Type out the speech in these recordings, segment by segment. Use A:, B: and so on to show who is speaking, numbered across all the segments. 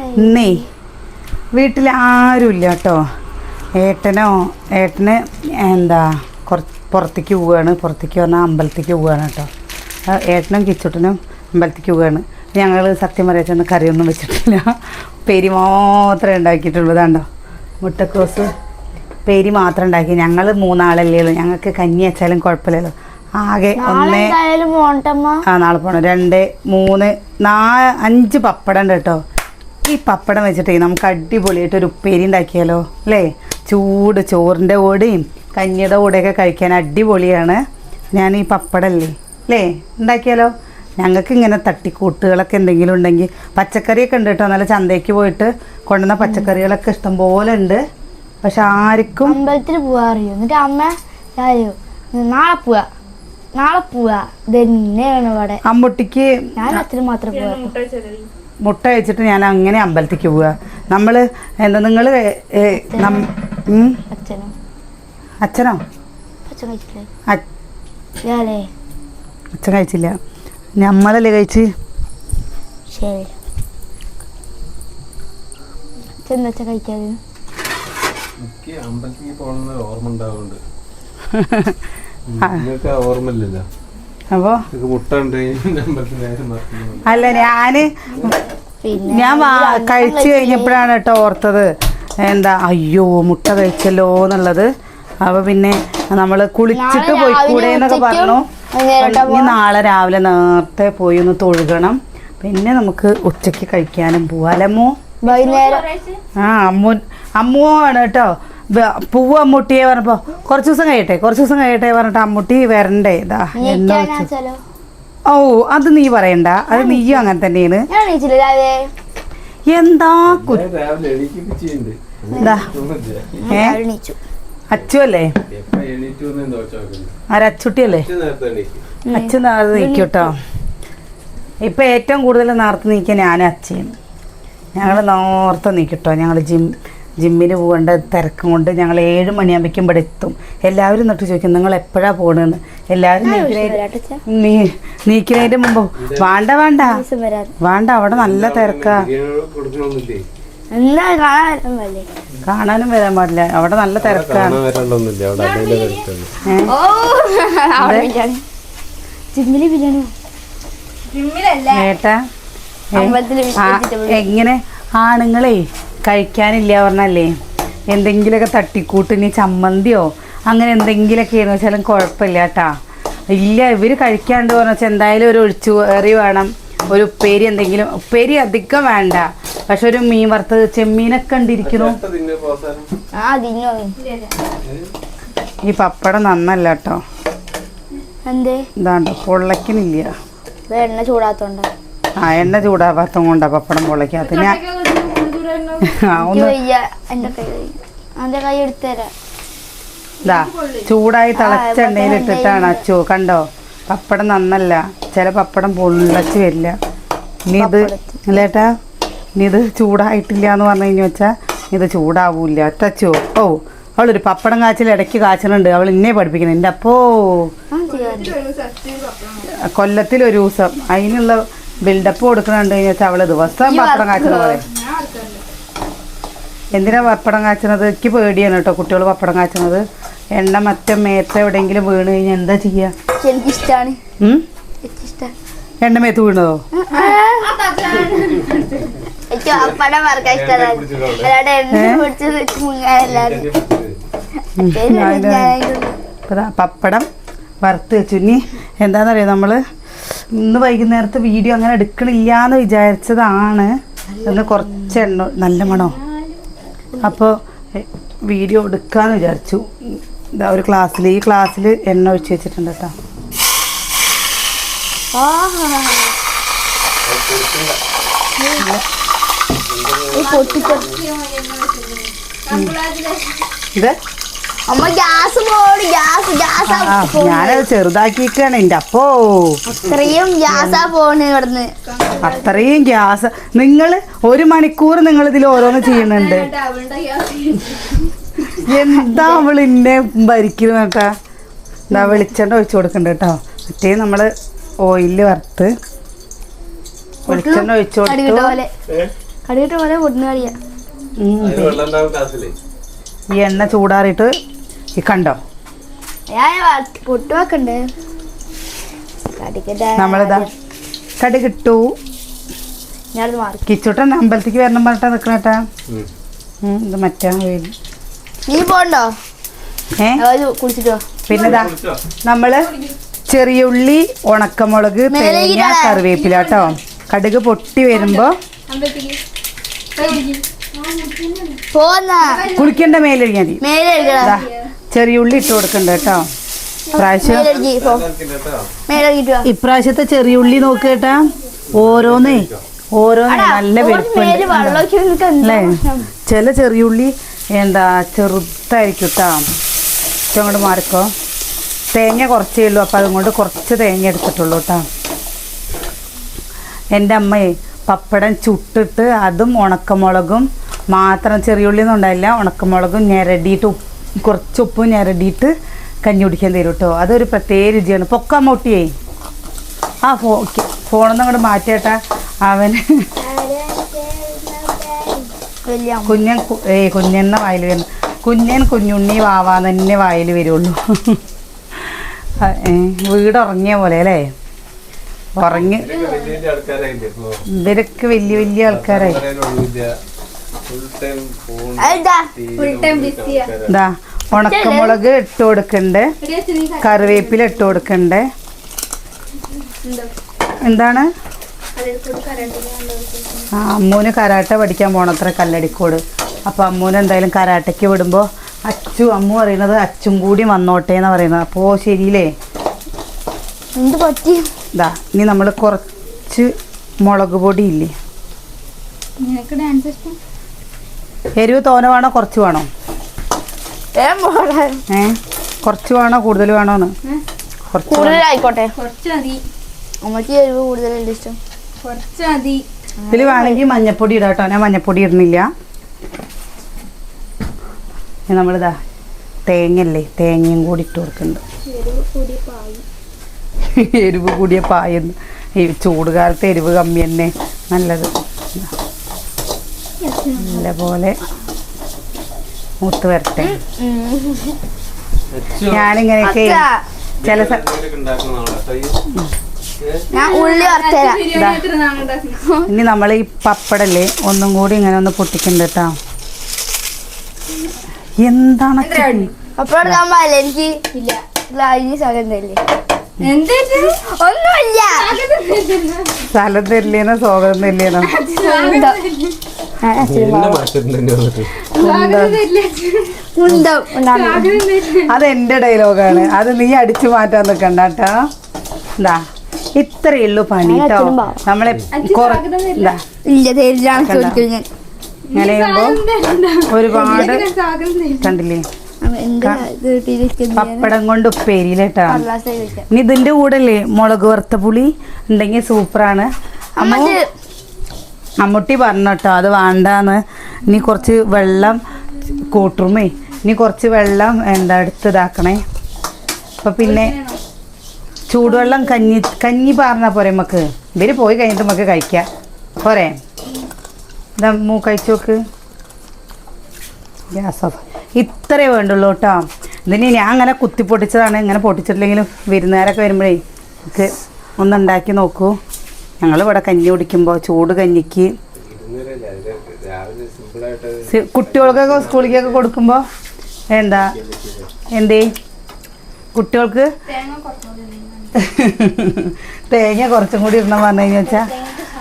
A: ഇന്നേ വീട്ടിൽ ആരുമില്ല കേട്ടോ ഏട്ടനോ ഏട്ടന് എന്താ കുറച്ച് പുറത്തേക്ക് പോവുകയാണ് പുറത്തേക്ക് പറഞ്ഞാൽ അമ്പലത്തേക്ക് പോവുകയാണ് കേട്ടോ ഏട്ടനും കിച്ചുട്ടനും അമ്പലത്തേക്ക് പോവുകയാണ് ഞങ്ങൾ സത്യം പറയാച്ചൊന്നും കറിയൊന്നും വെച്ചിട്ടില്ല. പെരി മാത്രമേ ഉണ്ടാക്കിയിട്ടുള്ളതാണ്ടോ മുട്ടക്കോസ് പെരി മാത്രം ഉണ്ടാക്കി. ഞങ്ങൾ മൂന്നാളല്ലേ ഉള്ളൂ. ഞങ്ങൾക്ക് കഞ്ഞി വെച്ചാലും കുഴപ്പമില്ലല്ലോ ആകെ ഒന്നേ ആ നാളെ പോകണം രണ്ട് മൂന്ന് നാല് അഞ്ച് പപ്പടം ഉണ്ട് കേട്ടോ ഈ പപ്പടം വെച്ചിട്ടേ നമുക്ക് അടിപൊളിയായിട്ട് ഒരു ഉപ്പേരി ഉണ്ടാക്കിയാലോ അല്ലേ? ചൂട് ചോറിന്റെ കൂടെയും കഞ്ഞിയുടെ കൂടെയൊക്കെ കഴിക്കാൻ അടിപൊളിയാണ്. ഞാൻ ഈ പപ്പടമല്ലേ അല്ലേ? ഉണ്ടാക്കിയാലോ? ഞങ്ങൾക്ക് ഇങ്ങനെ തട്ടിക്കൂട്ടുകളൊക്കെ എന്തെങ്കിലും ഉണ്ടെങ്കിൽ പച്ചക്കറിയൊക്കെ ഉണ്ട് കേട്ടോ. നല്ല ചന്തയ്ക്ക് പോയിട്ട് കൊണ്ടുവന്ന പച്ചക്കറികളൊക്കെ ഇഷ്ടം പോലെ ഉണ്ട്. പക്ഷെ ആർക്കും
B: അമ്പലത്തിൽ പോവാ അറിയോ? എന്നിട്ട് അമ്മ നാളെ പോവാ. നാളെ പോവാ. ഇതന്നെയാണ് ഇവിടെ
A: അമ്മുട്ടിക്ക്
B: ഞാൻ അച്ഛനും മാത്രം പോവാ
A: മുട്ട വെച്ചിട്ട് ഞാൻ അങ്ങനെ അമ്പലത്തേക്ക് പോവുക നമ്മൾ എന്താ നിങ്ങൾ
B: അച്ഛനും?
A: അച്ഛനോ?
B: അച്ഛൻ കഴിച്ചില്ലേ?
A: അ- അച്ഛൻ കഴിച്ചില്ല. നമ്മളല്ലേ കഴിച്ച്?
C: അമ്പലത്തിൽ പോകണമെന്ന് ഓർമ്മ ഉണ്ടാവുന്നുണ്ട്. ഓർമ്മയില്ലല്ലോ?
A: അപ്പോൾ
C: നിങ്ങൾക്ക് മുട്ട ഉണ്ട്. അമ്പലത്തിൽ നേരം മറക്കുന്നു.
A: അല്ല ഞാൻ
B: പിന്നെ
A: ഞാൻ കഴിച്ചു കഴിഞ്ഞപ്പോഴാണ് കേട്ടോ ഓർത്തത്. എന്താ അയ്യോ മുട്ട കഴിച്ചല്ലോ എന്നുള്ളത്. അപ്പൊ പിന്നെ നമ്മൾ കുളിച്ചിട്ട് പോയി
B: കൂടെ
A: എന്നൊക്കെ പറഞ്ഞു. ഇനി നാളെ രാവിലെ നേരത്തെ പോയി ഒന്ന് തൊഴുകണം. പിന്നെ നമുക്ക് ഉച്ചയ്ക്ക് കഴിക്കാനും പോവാലമ്മോ
B: വൈകുന്നേരം
A: ആ അമ്മു അമ്മുവാണ് കേട്ടോ. പൂവ് അമ്മൂട്ടിയെ പറഞ്ഞപ്പോ കുറച്ച് ദിവസം കഴിയട്ടെ കുറച്ച് ദിവസം കഴിയട്ടെ പറഞ്ഞിട്ട് അമ്മൂട്ടി വരണ്ടേ. ഇതാ എന്നാ ഓ അത് നീ പറയണ്ട. അത് നീയും അങ്ങനെ തന്നെയാണ്. എന്താ അച്ചു അല്ലേ? ആരച്ചുട്ടിയല്ലേ അച്ഛൻ നേരത്തെ നീക്കൂട്ടോ ഇപ്പൊ ഏറ്റവും കൂടുതൽ നേരത്തെ നീക്കാൻ ഞാൻ അച്ഛയും ഞങ്ങൾ നേരത്തെ നീക്കിട്ടോ ഞങ്ങൾ ഞങ്ങൾ ജിം ജിമ്മിന് പോകേണ്ട തിരക്കും കൊണ്ട് ഞങ്ങൾ ഏഴ് മണിയാകുമ്പോഴേക്കും ഇവിടെ എത്തും. എല്ലാവരും എന്നിട്ട് ചോദിക്കും നിങ്ങൾ എപ്പോഴാ പോകണമെന്ന് എല്ലാവരും നീ നീക്കുന്നതിന്റെ മുമ്പ് വേണ്ട വേണ്ട. വേണ്ട അവിടെ നല്ല തിരക്കാ. കാണാനും വരാൻ പാടില്ല. അവിടെ നല്ല തിരക്കാണ് ഏട്ടാ എങ്ങനെ? ആണുങ്ങളെ കഴിക്കാനില്ല പറഞ്ഞല്ലേ. എന്തെങ്കിലുമൊക്കെ തട്ടിക്കൂട്ട് ഇനി ചമ്മന്തിയോ അങ്ങനെ എന്തെങ്കിലുമൊക്കെ ആയിരുന്നു വെച്ചാലും കുഴപ്പമില്ല കേട്ടാ. ഇല്ല ഇവർ കഴിക്കാണ്ട് പറഞ്ഞു വെച്ചാൽ എന്തായാലും ഒരു ഒഴിച്ചു കറി വേണം. ഒരു ഉപ്പേരി എന്തെങ്കിലും ഉപ്പേരി അധികം വേണ്ട. പക്ഷെ ഒരു മീൻ വറുത്തത് ചെമ്മീനൊക്കെ
B: ഉണ്ടിരിക്കുന്നു
A: ഈ പപ്പടം നന്നല്ല കേട്ടോ.
B: എന്താണ്ടോ
A: ഇതാണ്ടോ
B: ഇത് എണ്ണ ചൂടാത്തോണ്ട.
A: ആ എണ്ണ ചൂടാവാത്തം കൊണ്ടാ പപ്പടം പൊള്ളക്കാത്ത ഞാൻ
B: എന്റെ കൈ
A: ഇതാ ചൂടായി തിളച്ച എണ്ണയിൽ ഇട്ടിട്ടാണ് അച്ചു. കണ്ടോ? പപ്പടം നന്നല്ല. ചില പപ്പടം പൊള്ളച്ച് വരില്ല. ഇനി ഇത് ഇല്ലേട്ടാ ഇനി ഇത് ചൂടായിട്ടില്ല എന്ന് പറഞ്ഞു കഴിഞ്ഞു വെച്ചാൽ ഇത് ചൂടാവൂല അച്ചു. ഓ അവളൊരു പപ്പടം കാച്ചിൽ ഇടയ്ക്ക് കാച്ചലുണ്ട്. അവൾ ഇന്നെ പഠിപ്പിക്കണം എന്റെ അപ്പോ. കൊല്ലത്തിൽ ഒരു ദിവസം. അതിനുള്ള ബിൽഡപ്പ് കൊടുക്കണുണ്ട് വെച്ചാൽ അവൾ ദിവസം പപ്പടം കാച്ചണ പറയും എന്തിനാ പപ്പടം കാച്ചണത്? എനിക്ക് പേടിയാണ് കേട്ടോ കുട്ടികൾ പപ്പടം കാച്ചണത്. എണ്ണ മറ്റേ മേത്ത് എവിടെയെങ്കിലും വീണ് കഴിഞ്ഞാൽ എന്താ ചെയ്യുക
B: എനിക്കിഷ്ടാണ്.
A: എണ്ണ മേത്ത് വീണതോ? പപ്പടം വറുത്ത് വെച്ചു. ഇനി എന്താണെന്നറിയോ നമ്മൾ ഇന്ന് വൈകുന്നേരത്തെ വീഡിയോ അങ്ങനെ എടുക്കണില്ല എന്ന് വിചാരിച്ചതാണ്. ഒന്ന് കുറച്ച് എണ്ണ നല്ല മണോ? അപ്പോൾ വീഡിയോ എടുക്കാമെന്ന് വിചാരിച്ചു. ഇതാ ഒരു ക്ലാസ്സിൽ ഈ ക്ലാസ്സിൽ എണ്ണ ഒഴിച്ച് വെച്ചിട്ടുണ്ട് കേട്ടോ. ഇത്?
B: അമ്മ ഗ്യാസ് പോടി ഗ്യാസ് ഗ്യാസ്
A: ആ ഞാനത് ചെറുതാക്കിയിട്ടാണ് എന്റെ അപ്പോ.
B: അത്രയും ഗ്യാസാ പോണ് ഇവിടുന്ന്.
A: അത്രയും ഗ്യാസ്. നിങ്ങൾ ഒരു മണിക്കൂർ നിങ്ങൾ ഇതിൽ ഓരോന്ന് ചെയ്യുന്നുണ്ട്. എന്താ അവൾ ഇന്നെ ഭരിക്കുന്നു കേട്ടാ എന്താ വെളിച്ചെണ്ണ ഒഴിച്ചു കൊടുക്കണ്ട കേട്ടോ. മറ്റേ നമ്മൾ ഓയിൽ വറുത്ത് വെളിച്ചെണ്ണ ഒഴിച്ചു
B: കൊടുക്കും
A: കൊടുത്തു ഈ എണ്ണ ചൂടാറിയിട്ട് ഈ കണ്ടോ?
B: പൊട്ട് വെക്കണ്ടേ കടിക്കട്ടെ
A: നമ്മളിതാ. കടുകിട്ടു
B: ഞാനത് മാറി.
A: കിച്ചോട്ടൻ അമ്പലത്തേക്ക് വരണം പറഞ്ഞിട്ടാ നിക്കണേട്ടാ. ഇത് മറ്റാ
B: നീ പോണ്ടോ?
A: ഏ?
B: കുളിച്ചിട്ടോ
A: നമ്മൾ ചെറിയ ഉള്ളി ഉണക്കമുളക് തേങ്ങ. കറിവേപ്പില കേട്ടോ കടുക് പൊട്ടി വരുമ്പോ കുളിക്കണ്ട മേലൊഴിഞ്ഞാൽ ചെറിയ ഉള്ളി ഇട്ട് കൊടുക്കണ്ട കേട്ടോ. പ്രാവശ്യം ഇപ്രാവശ്യത്തെ ചെറിയ ഉള്ളി നോക്ക് കേട്ടാ. ഓരോന്നേ ഓരോന്നേ നല്ല
B: വെളുപ്പല്ലേ
A: അല്ലേ? ചില ചെറിയ ഉള്ളി എന്താ ചെറുതായിരിക്കും കേട്ടോ അങ്ങോട്ട് മാറിക്കോ. തേങ്ങ കുറച്ചേ ഉള്ളൂ അപ്പം അതുകൊണ്ട് കുറച്ച് തേങ്ങ എടുത്തിട്ടുള്ളൂ കേട്ടോ എന്റെ അമ്മയെ പപ്പടം ചുട്ടിട്ട് അതും ഉണക്കമുളകും മാത്രം ചെറിയ ഉള്ളിയൊന്നും ഉണ്ടായില്ല ഉണക്കമുളകും ഞെരടിയിട്ട് ഉപ്പ് കുറച്ച് ഉപ്പും ഞെരടിയിട്ട് കഞ്ഞി കുടിക്കാൻ തരും കേട്ടോ. അതൊരു പ്രത്യേക രുചിയാണ്. പൊക്കാൻ മുട്ടിയേ ആ ഫോ ഓക്കെ. ഫോണൊന്നും അങ്ങോട്ട് മാറ്റേട്ടാ അവൻ. കുഞ്ഞൻ ഏയ് കുഞ്ഞെന്ന വായിൽ വരുന്നു. കുഞ്ഞൻ കുഞ്ഞുണ്ണി വാവാന്ന് തന്നെ വായിൽ വരുള്ളൂ. വീട് ഉറങ്ങിയ പോലെ അല്ലേ? ഉറങ്ങി ഇവരൊക്കെ വലിയ വലിയ ആൾക്കാരായി. ഇതാ ഉണക്കമുളക് ഇട്ട് കൊടുക്കണ്ടേ. കറിവേപ്പില ഇട്ട് കൊടുക്കണ്ടേ. എന്താണ്? ആ അമ്മൂന് കരാട്ട പഠിക്കാൻ പോണത്ര കല്ലടിക്കോട്. അപ്പോൾ അമ്മൂന് എന്തായാലും കരാട്ടയ്ക്ക് വിടുമ്പോൾ അച്ചു അമ്മു പറയുന്നത് അച്ചും കൂടി വന്നോട്ടെ എന്ന് പറയുന്നത്. അപ്പോൾ ശരിയില്ലേ?
B: എന്ത് പറ്റി?
A: ഇതാ ഇനി നമ്മൾ കുറച്ച് മുളക് പൊടി ഇല്ലേ?
B: നിനക്ക് ഡാൻസ് ഇഷ്ടം?
A: എരിവ് തോന വേണോ? കുറച്ച് വേണോ? ഏ കുറച്ച് വേണോ? കൂടുതൽ വേണോന്ന്?
B: കൂടുതലായിക്കോട്ടെ. അമ്മയ്ക്ക് എരിവ് കൂടുതലല്ലേ ഇഷ്ടം.
A: ഇതിൽ വേണമെങ്കിൽ മഞ്ഞപ്പൊടി ഇടാം കേട്ടോ. ഞാൻ മഞ്ഞപ്പൊടി ഇടുന്നില്ല. നമ്മളിതാ തേങ്ങല്ലേ തേങ്ങയും കൂടി ഇട്ട് കൊടുക്കുന്നുണ്ട്. എരിവ് കൂടിയ പായെന്ന് ഈ ചൂട് കാലത്ത് എരിവ് കമ്മി തന്നെ നല്ലത്. നല്ലപോലെ മൂത്ത് വരട്ടെ. ഞാനിങ്ങനെയൊക്കെ
B: അച്ഛാ,
A: ചില ഇനി നമ്മൾ ഈ പപ്പടല്ലേ ഒന്നും കൂടി ഇങ്ങനെ ഒന്ന് പൊട്ടിക്കണ്ട കേട്ടോ എന്താണ്
B: എടുക്കാൻ എനിക്ക് ഇല്ല. ഇല്ല ഇനി സ്ഥലം ഒന്നുമില്ല.
A: സ്ഥലം തരില്ലേനോ സ്വാഗതം തരില്ലേനോ അത് എന്റെ ഡയലോഗാണ്. അത് നീ അടിച്ചു മാറ്റാൻ നിക്കണ്ട കേട്ടോ. എന്താ ഇത്രയേ ഉള്ളൂ പണി കേട്ടോ നമ്മളെ ഇങ്ങനെ ഒരുപാട് കണ്ടില്ലേ? പപ്പടം കൊണ്ട് ഉപ്പേരിയിലേട്ടാ. ഇനി ഇതിന്റെ കൂടെ അല്ലേ മുളക് വറുത്ത പുളി ഉണ്ടെങ്കിൽ സൂപ്പറാണ്. അമ്മ അമ്മൂട്ടി പറഞ്ഞു കേട്ടോ അത് വേണ്ടാന്ന്. ഇനി കുറച്ച് വെള്ളം കൂട്ടുമേ ഇനി കുറച്ച് വെള്ളം എന്താ എടുത്ത് ഇതാക്കണേ അപ്പൊ പിന്നെ ചൂടുവെള്ളം കഞ്ഞി കഞ്ഞി പാർന്ന പോരെ നമുക്ക് ഇവർ പോയി കഴിഞ്ഞിട്ട് നമുക്ക് കഴിക്കാം. പോരെ. ഇതാ മൂ കഴിച്ചു നോക്ക് ഗ്യാസ്. ഓഫ് ഇത്രേ വേണ്ടുള്ളൂ കേട്ടോ. ഇതിന് ഞാൻ അങ്ങനെ കുത്തി പൊട്ടിച്ചതാണ്. ഇങ്ങനെ പൊട്ടിച്ചിട്ടില്ലെങ്കിലും വിരുന്നുകാരൊക്കെ വരുമ്പോഴേ ഒന്ന് ഒന്നുണ്ടാക്കി നോക്കൂ. ഞങ്ങൾ ഇവിടെ കഞ്ഞി കുടിക്കുമ്പോൾ ചൂട് കഞ്ഞിക്ക് കുട്ടികൾക്കൊക്കെ സ്കൂളിലേക്കൊക്കെ കൊടുക്കുമ്പോൾ എന്താ? എന്തേ? കുട്ടികൾക്ക് തേങ്ങ കുറച്ചും കൂടി ഇടണം പറഞ്ഞു കഴിഞ്ഞാൽ വെച്ചാൽ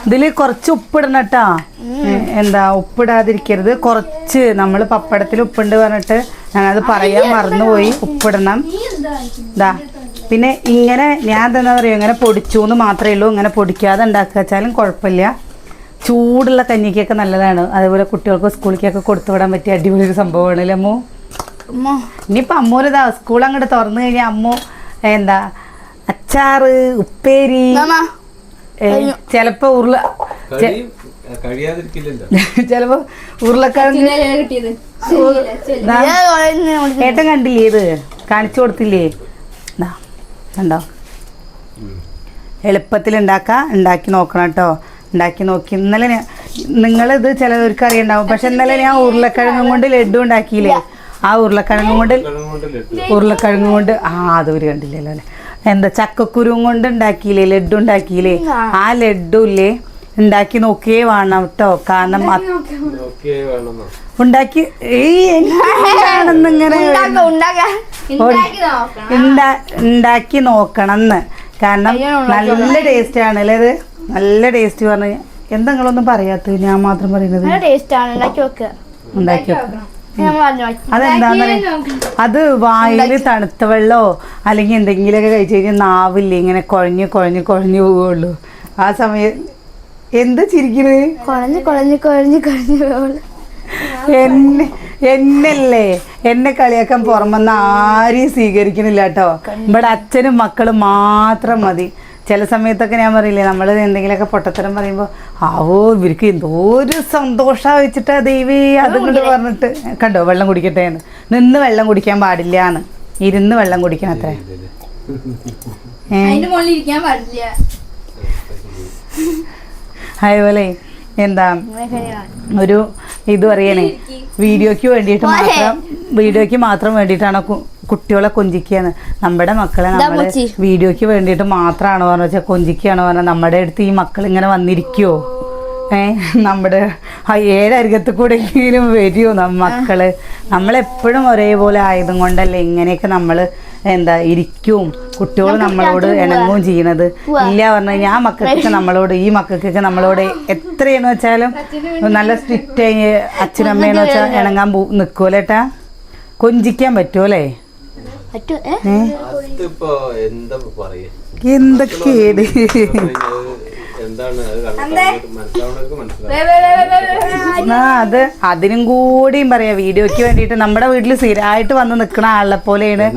A: ഇതിൽ കുറച്ച് ഉപ്പിടണം കേട്ടോ. എന്താ ഉപ്പിടാതിരിക്കരുത്. കുറച്ച് നമ്മൾ പപ്പടത്തിൽ ഉപ്പുണ്ട് പറഞ്ഞിട്ട് ഞാനത് പറയാൻ മറന്നുപോയി ഉപ്പിടണം. ഇതാ പിന്നെ ഇങ്ങനെ ഞാൻ എന്താ പറയുക ഇങ്ങനെ പൊടിച്ചു എന്ന് മാത്രമേ ഉള്ളൂ. ഇങ്ങനെ പൊടിക്കാതെ ഉണ്ടാക്കുക വെച്ചാലും കുഴപ്പമില്ല. ചൂടുള്ള കഞ്ഞിക്കൊക്കെ നല്ലതാണ്. അതേപോലെ കുട്ടികൾക്ക് സ്കൂളിലേക്കൊക്കെ കൊടുത്തു വിടാൻ പറ്റിയ അടിപൊളി ഒരു സംഭവമാണ് അല്ലേ അമ്മു?
B: അമ്മോ
A: ഇനിയിപ്പോൾ അമ്മൂരിതാ സ്കൂൾ അങ്ങോട്ട് തുറന്നു കഴിഞ്ഞാൽ അമ്മു എന്താ അച്ചാറ് ഉപ്പേരി. ചെലപ്പോ ഉരുള ചെലപ്പോ ഉരുളക്കിഴങ്ങ് ഏട്ടൻ കണ്ടില്ലേ ഇത്? കാണിച്ചു കൊടുത്തില്ലേ? കണ്ടോ? എളുപ്പത്തിൽ ഉണ്ടാക്കാം ഉണ്ടാക്കി നോക്കണം കേട്ടോ. ഉണ്ടാക്കി നോക്കി. ഇന്നലെ ഞാൻ- നിങ്ങളിത് ചിലവർക്ക് അറിയണ്ടാവും പക്ഷെ ഇന്നലെ ഞാൻ ഉരുളക്കിഴങ്ങും കൊണ്ട് ലഡു ഉണ്ടാക്കിയില്ലേ? ആ ഉരുളക്കിഴങ്ങും കൊണ്ട്
C: കിഴങ്ങ് കൊണ്ട്
A: ഉരുളക്കിഴങ്ങും കൊണ്ട് ആ അതൊരു കണ്ടില്ലല്ലോ അല്ലേ? എന്താ ചക്കക്കുരും കൊണ്ട് ഉണ്ടാക്കിയില്ലേ ലഡു ഉണ്ടാക്കിയില്ലേ? ആ ലഡു ഇല്ലേ ഉണ്ടാക്കി നോക്കിയേ വേണം കേട്ടോ കാരണം അത് ഉണ്ടാക്കി ഇങ്ങനെ
B: ഉണ്ടാക്ക
D: നോക്കണം.
A: എന്ന് കാരണം നല്ല ടേസ്റ്റ് ആണ് അല്ലേ ഇത്? നല്ല ടേസ്റ്റ് പറഞ്ഞു എന്താ നിങ്ങളൊന്നും പറയാത്തത്? ഞാൻ മാത്രം പറയുന്നത്.
B: നല്ല ടേസ്റ്റ് ആണ് ഉണ്ടാക്കി വെക്കുക
A: അതെന്താന്ന് അത് വായിൽ തണുത്ത വെള്ളമോ അല്ലെങ്കിൽ എന്തെങ്കിലുമൊക്കെ കഴിച്ചു കഴിഞ്ഞാൽ നാവില്ലേ ഇങ്ങനെ കുഴഞ്ഞു കുഴഞ്ഞു കുഴഞ്ഞു പോവുള്ളൂ ആ സമയം എന്ത് ചിരിക്കണത്
B: കുഴഞ്ഞു കുഴഞ്ഞു കുഴഞ്ഞു കുഴഞ്ഞു പോവുള്ളൂ.
A: എന്നെ എന്നല്ലേ? എന്നെ കളിയാക്കാൻ പുറമെന്ന് ആരെയും സ്വീകരിക്കണില്ല കേട്ടോ. ഇവിടെ അച്ഛനും മക്കളും മാത്രം മതി. ചില സമയത്തൊക്കെ ഞാൻ പറയില്ലേ നമ്മൾ എന്തെങ്കിലുമൊക്കെ പൊട്ടത്തരം പറയുമ്പോൾ ആവോ ഇവർക്ക് എന്തോ ഒരു സന്തോഷം വെച്ചിട്ടാ ദൈവേ അതും കൊണ്ട് പറഞ്ഞിട്ട് കണ്ടോ വെള്ളം കുടിക്കട്ടെ എന്ന്. നിന്ന് വെള്ളം കുടിക്കാൻ പാടില്ല എന്ന്. ഇരുന്ന് വെള്ളം കുടിക്കണം അത്രേ. അതേപോലെ എന്താ ഒരു ഇത് പറയണേ വീഡിയോക്ക് വേണ്ടിയിട്ട് മാത്രം വീഡിയോക്ക് മാത്രം വേണ്ടിയിട്ടാണ് കുട്ടികളെ കൊഞ്ചിക്കുകയെന്ന് നമ്മുടെ മക്കളെ നമ്മൾ
B: പൂച്ചി.
A: വീഡിയോയ്ക്ക് വേണ്ടിയിട്ട് മാത്രമാണ് പറഞ്ഞു വെച്ചാൽ കൊഞ്ചിക്കുകയാണോ പറഞ്ഞാൽ നമ്മുടെ അടുത്ത് ഈ മക്കൾ ഇങ്ങനെ വന്നിരിക്കുവോ ഏ നമ്മുടെ കൂടെ കൂടെയെങ്കിലും വരുമോ നമ്മ മക്കൾ. നമ്മളെപ്പോഴും ഒരേപോലെ ആയതും കൊണ്ടല്ലേ ഇങ്ങനെയൊക്കെ നമ്മൾ എന്താ ഇരിക്കും. കുട്ടികൾ നമ്മളോട് ഇണങ്ങുകയും ചെയ്യണത് ഇല്ല പറഞ്ഞു ഞാൻ ആ മക്കൾക്ക് നമ്മളോട് ഈ മക്കൾക്കൊക്കെ നമ്മളോട് എത്രയെന്ന് വെച്ചാലും നല്ല സ്ട്രിക്റ്റ് അച്ഛനമ്മയെന്ന് വെച്ചാൽ ഇണങ്ങാൻ പോ നിൽക്കുമല്ലേട്ടാ കൊഞ്ചിക്കാൻ പറ്റുമല്ലേ എന്തൊക്കെയാണ്
C: അത്
A: അതിനും കൂടിയും പറയാ. വീഡിയോക്ക് വേണ്ടിയിട്ട് നമ്മുടെ വീട്ടിൽ സ്ഥിരമായിട്ട് വന്ന് നിക്കണ ആളെ പോലെയാണ്.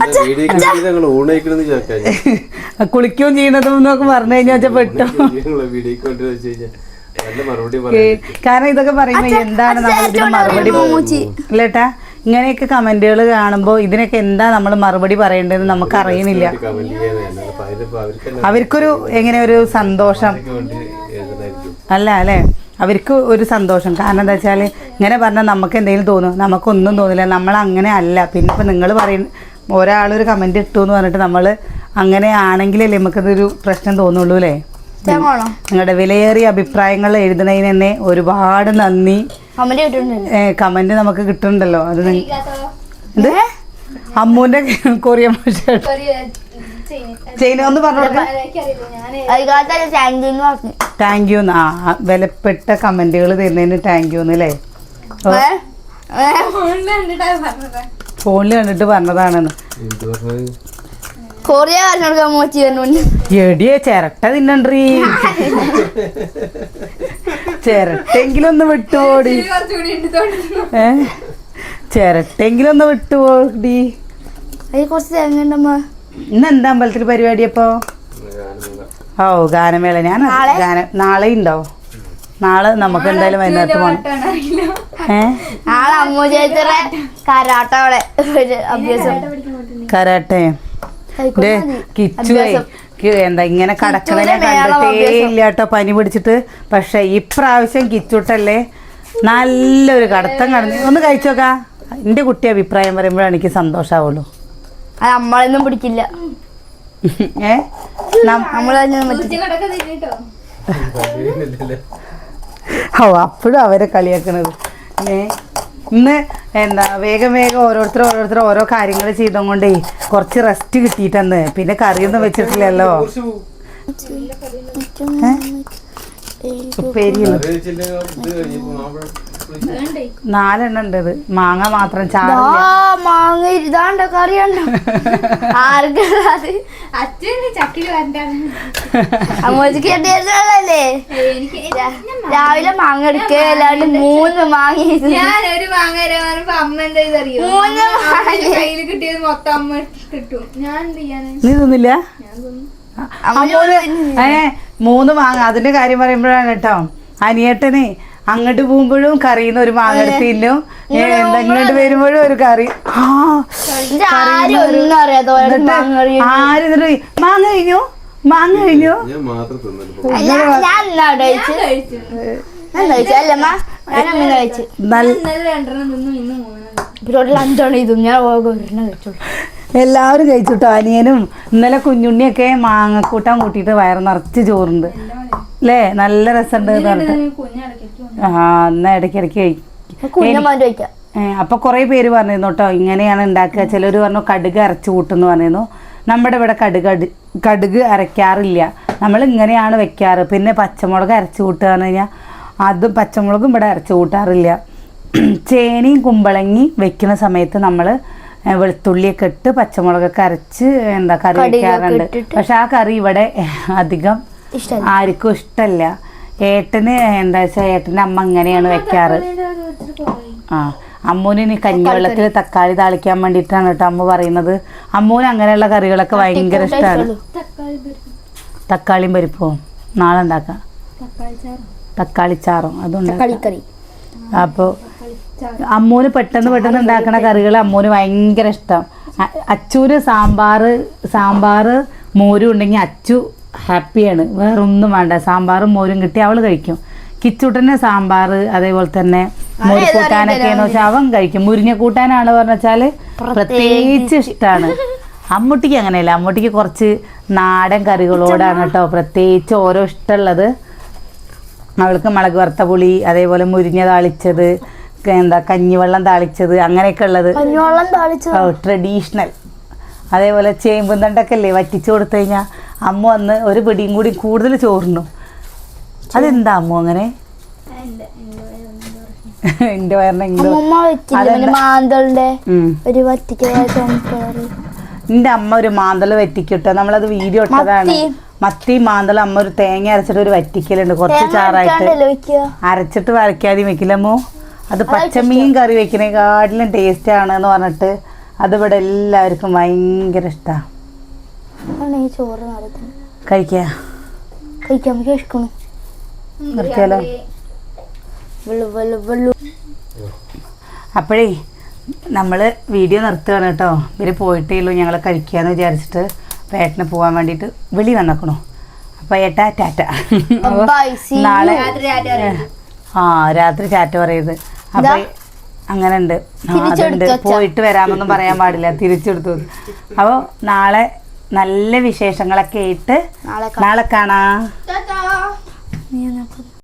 A: കുളിക്കുകയും ചെയ്യണതും എന്നൊക്കെ പറഞ്ഞു കഴിഞ്ഞാൽ പെട്ടോ? കാരണം ഇതൊക്കെ പറയുമ്പോ എന്താണ് നമ്മൾ ഇതിന് മറുപടി അല്ലേട്ടാ ഇങ്ങനെയൊക്കെ കമന്റുകൾ കാണുമ്പോൾ ഇതിനൊക്കെ എന്താ നമ്മൾ മറുപടി പറയേണ്ടതെന്ന് നമുക്ക്
C: തന്നെ.
A: അവർക്കൊരു എങ്ങനെ ഒരു സന്തോഷം. അല്ല അല്ലേ? അവർക്ക് ഒരു സന്തോഷം. കാരണം എന്താ വെച്ചാൽ ഇങ്ങനെ പറഞ്ഞാൽ നമുക്ക് എന്തെങ്കിലും തോന്നും. നമുക്കൊന്നും തോന്നില്ല. നമ്മൾ അങ്ങനെ അല്ല. പിന്നെ ഇപ്പം നിങ്ങൾ പറയുന്ന ഒരാളൊരു കമന്റ് ഇട്ടു എന്ന് പറഞ്ഞിട്ട് നമ്മൾ അങ്ങനെ ആണെങ്കിലല്ലേ നമുക്കതൊരു പ്രശ്നം തോന്നുള്ളൂ അല്ലേ? നിങ്ങളുടെ വിലയേറിയ അഭിപ്രായങ്ങൾ എഴുതുന്നതിന് തന്നെ ഒരുപാട് നന്ദി.
B: കമന്റ്
A: നമുക്ക് കിട്ടുന്നുണ്ടല്ലോ. അത് എന്ത്? അമ്മൂന്റെ കൊറിയൻ ഭാഷ ചെയ്യുന്ന ഒന്ന് പറഞ്ഞു
B: താങ്ക്
A: യു ആ വിലപ്പെട്ട കമന്റുകൾ തരുന്നതിന് താങ്ക് യു
B: അല്ലേ ഫോണിൽ?
D: കണ്ടിട്ടാ
A: ഫോണിൽ കണ്ടിട്ട് പറഞ്ഞതാണെന്ന്. എടിയെ ചിരട്ട തിന്നണ്ടീ ചിരട്ടെങ്കിലും ഒന്ന് വിട്ടുപോടി ഏ? ചിരട്ടെങ്കിലും ഒന്ന് വിട്ടുപോടി
B: അതിൽ കുറച്ച് തേങ്ങണ്ടമ്മ
A: ഇന്ന് എന്താ അമ്പലത്തിൽ പരിപാടി അപ്പോ ഓ ഗാനമേള. ഞാൻ
B: നാളെ?
A: ഗാന നാളെ ഉണ്ടോ നാളെ നമുക്ക് എന്തായാലും വൈകുന്നേരത്ത് പോകണം
B: നാളെ അമ്മു ചേച്ചിയുടെ കരാട്ടോടെ അഭ്യാസം.
A: കരാട്ടെ. കിച്ചുവേ.
B: അഭ്യാസം.
A: കി- എന്താ ഇങ്ങനെ
B: കടക്കണേ
A: കണ്ടിട്ടേ. ഇല്ല കേട്ടോ പനി പിടിച്ചിട്ട്. പക്ഷെ ഇപ്രാവശ്യം കിച്ചുട്ടല്ലേ നല്ലൊരു കടത്തം കടന്നു. ഒന്ന് കഴിച്ചോക്കാ എന്റെ കുട്ടി അഭിപ്രായം പറയുമ്പോഴാണ് എനിക്ക് സന്തോഷാവുള്ളൂ.
B: അത് നമ്മളൊന്നും പിടിക്കില്ല.
A: ഏ? നം-
B: നമ്മളൊന്നും പറ്റില്ല
D: ഉച്ചക്കടക്കം തിന്നിട്ടോ
A: ഓ അപ്പോഴും അവരെ കളിയാക്കണത്. ഏ? ഇന്ന് എന്താ വേഗം വേഗം ഓരോരുത്തർ ഓരോരുത്തർ ഓരോ കാര്യങ്ങൾ ചെയ്തുകൊണ്ടേ കുറച്ച് റെസ്റ്റ് കിട്ടിയിട്ടെന്ന്. പിന്നെ കറിയൊന്നും വെച്ചിട്ടില്ലല്ലോ. ഏ? നാലെണ്ണം ഉണ്ട് ഇത്. മാങ്ങ മാത്രം ചാറില്ല.
B: മാങ്ങ ഇതാണ്ടോ കറി ആർക്കും അത്?
D: അച്ഛന് ചക്കിൽ വരണ്ടാണ്
B: അമ്മൂച്ചിക്ക്
D: എനിക്ക്
B: രാവിലെ മാങ്ങ എടുക്കുക അല്ലാണ്ട് മൂന്ന് മാങ്ങ
D: ഞാൻ ഒരു മാങ്ങ അമ്മ എന്താ അറിയോ
B: മൂന്ന്.
D: കയ്യിൽ കിട്ടിയത് മൊത്തം അമ്മ കിട്ടും ഞാൻ എന്ത്
A: നീ തിന്നില്ല. ഏ മൂന്ന് മാങ്ങ. അതിന്റെ കാര്യം പറയുമ്പോഴാണ് കേട്ടോ. അനിയേട്ടന് അങ്ങോട്ട് പോകുമ്പോഴും കറിയുന്ന ഒരു മാങ്ങ എടുത്ത് തിന്നും. ഏ, ഇങ്ങോട്ട് വരുമ്പോഴും ഒരു കറി. ആ
B: ആരും
A: എന്നിട്ട്
B: മാങ്ങ
A: ആര് എന്നിട്ട് മാങ്ങ കഴിഞ്ഞു? മാങ്ങ കഴിഞ്ഞു?
C: ഞാൻ മാത്രം തിന്നിട്ട്
B: ഞാൻ ഞാൻ എന്നാ കഴിച്ചു. ഇതും. ഞാൻ ഒരെണ്ണം കഴിച്ചോളൂ
A: എല്ലാവരും കഴിച്ചുട്ടോ അനിയനും. ഇന്നലെ കുഞ്ഞുണ്ണിയൊക്കെ മാങ്ങക്കൂട്ടാൻ കൂട്ടിയിട്ട് വയറ് നിറച്ച് ചോറുണ്ട്. അല്ലേ നല്ല രസമുണ്ട്. ആ എന്നാ ഇടയ്ക്കിടയ്ക്ക് കഴിക്കും. അപ്പൊ കുറെ പേര് പറഞ്ഞിരുന്നു കേട്ടോ ഇങ്ങനെയാണ് ഉണ്ടാക്കുക ചിലർ പറഞ്ഞു കടുക് അരച്ചു കൂട്ടുന്നു പറഞ്ഞിരുന്നു. നമ്മുടെ ഇവിടെ കടുക് കടുക് അരയ്ക്കാറില്ല. നമ്മൾ ഇങ്ങനെയാണ് വെക്കാറ്. പിന്നെ പച്ചമുളക് അരച്ചു കൂട്ടുക എന്ന് കഴിഞ്ഞാൽ അതും പച്ചമുളകും ഇവിടെ അരച്ചു കൂട്ടാറില്ല. ചേനയും കുമ്പളങ്ങി വെക്കുന്ന സമയത്ത് നമ്മൾ വെളുത്തുള്ളിയൊക്കെ ഇട്ട് പച്ചമുളകൊക്കെ അരച്ച് എന്താ കറി വെക്കാറുണ്ട്. പക്ഷെ ആ കറി ഇവിടെ അധികം ആർക്കും ഇഷ്ടമല്ല ഏട്ടന് എന്താ വെച്ചാൽ ഏട്ടന്റെ അമ്മ അങ്ങനെയാണ് വെക്കാറ്. ആ അമ്മൂന് കഞ്ഞിവെള്ളത്തിൽ തക്കാളി താളിക്കാൻ വേണ്ടിട്ടാണ് കേട്ടോ അമ്മ പറയുന്നത്. അമ്മൂന് അങ്ങനെയുള്ള കറികളൊക്കെ ഭയങ്കര ഇഷ്ടമാണ് തക്കാളിയും പരിപ്പും. നാളെ ഉണ്ടാക്കാം.
D: തക്കാളി ചാറും.
A: തക്കാളി ചാറും. അതുണ്ടാക്കാം അപ്പോൾ
D: ചാറ്.
A: അമ്മൂന് പെട്ടെന്ന് പെട്ടെന്ന് ഉണ്ടാക്കുന്ന കറികൾ അമ്മൂന് ഭയങ്കര ഇഷ്ടം. അച്ചൂര് സാമ്പാർ സാമ്പാർ മോരും ഉണ്ടെങ്കിൽ അച്ചു ഹാപ്പിയാണ്. വേറൊന്നും വേണ്ട. സാമ്പാറും മോരും കിട്ടി അവൾ കഴിക്കും. കിച്ചുട്ടനെ സാമ്പാർ അതേപോലെ തന്നെ മോര് കൂട്ടാനൊക്കെ എന്ന് വെച്ചാൽ അവൻ കഴിക്കും. മുരിങ്ങ കൂട്ടാനാണ് പറഞ്ഞാൽ പ്രത്യേകിച്ച് ഇഷ്ടമാണ് അമ്മൂട്ടിക്ക് അങ്ങനെയല്ല. അമ്മൂട്ടിക്ക് കുറച്ച് നാടൻ കറികളോടാണ് കേട്ടോ പ്രത്യേകിച്ച് ഓരോ ഇഷ്ടമുള്ളത്. അവൾക്ക് മുളക് വറുത്ത പുളി അതേപോലെ മുരിങ്ങ താളിച്ചത് എന്താ കഞ്ഞിവെള്ളം താളിച്ചത് അങ്ങനെയൊക്കെ ഉള്ളത്. ട്രഡീഷണൽ അതേപോലെ ചേമ്പും തണ്ടൊക്കെ അല്ലേ? വറ്റിച്ചു കൊടുത്തു കഴിഞ്ഞാൽ അമ്മ വന്ന് ഒരു പിടിയും കൂടി കൂടുതൽ ചോറിനു. അതെന്താ അമ്മ അങ്ങനെ?
D: എന്റെ എന്റെ
A: അമ്മ ഒരു മാന്തൾ വറ്റിക്കിട്ടോ. നമ്മളത് വീഡിയോ ഇട്ടതാണ്.
B: മത്തി.
A: മാന്തല അമ്മ ഒരു തേങ്ങ അരച്ചിട്ട് ഒരു വറ്റിക്കലുണ്ട്. കുറച്ച് ചാറായിട്ട്. അരച്ചിട്ട് വരയ്ക്കാതെ വെക്കില്ലമ്മോ അത് പച്ചമീൻ കറി വെക്കണേക്കാട്ടിലും ടേസ്റ്റ് ആണെന്ന് എന്ന് പറഞ്ഞിട്ട് അതിവിടെ എല്ലാവർക്കും ഭയങ്കര ഇഷ്ടമാണ്
B: ഈ ചോറ് കഴിക്കാൻ
A: നിർത്തിയാലോ? അപ്പോഴേ നമ്മൾ വീഡിയോ നിർത്തുകയാണ് കേട്ടോ. ഇവർ പോയിട്ടേ ഉള്ളൂ ഞങ്ങൾ കഴിക്കാന്ന് വിചാരിച്ചിട്ട് പേട്ടന് പോവാൻ പോകാൻ വേണ്ടിയിട്ട് വെളി വന്നേക്കണു. അപ്പോൾ ഏട്ടാ ടാറ്റ. നാളെ. ആ രാത്രി ചാറ്റ് പറയത് അപ്പോൾ അങ്ങനെ ഉണ്ട്. പോയിട്ട് വരാമെന്നൊന്നും പറയാൻ പാടില്ല. തിരിച്ചെടുത്തു അപ്പോൾ നാളെ നല്ല വിശേഷങ്ങളൊക്കെ ഇട്ട്
B: നാളെ
A: കാണാ.